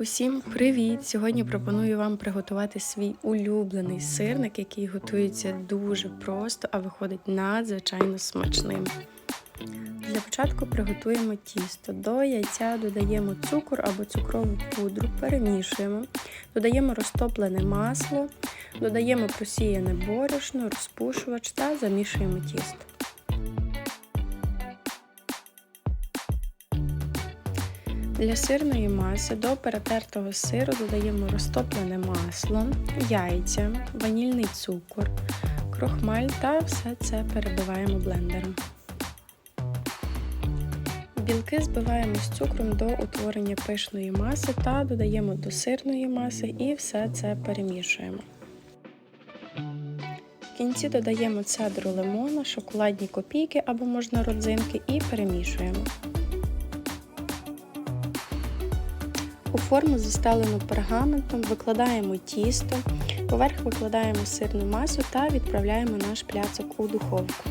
Усім привіт! Сьогодні пропоную вам приготувати свій улюблений сирник, який готується дуже просто, а виходить надзвичайно смачним. Для початку приготуємо тісто. До яйця додаємо цукор або цукрову пудру, перемішуємо, додаємо розтоплене масло, додаємо просіяне борошно, розпушувач та замішуємо тісто. Для сирної маси до перетертого сиру додаємо розтоплене масло, яйця, ванільний цукор, крохмаль та все це перебиваємо блендером. Білки збиваємо з цукром до утворення пишної маси та додаємо до сирної маси і все це перемішуємо. В кінці додаємо цедру лимона, шоколадні копійки або можна родзинки і перемішуємо. У форму застелену пергаментом викладаємо тісто, поверх викладаємо сирну масу та відправляємо наш пляцок у духовку.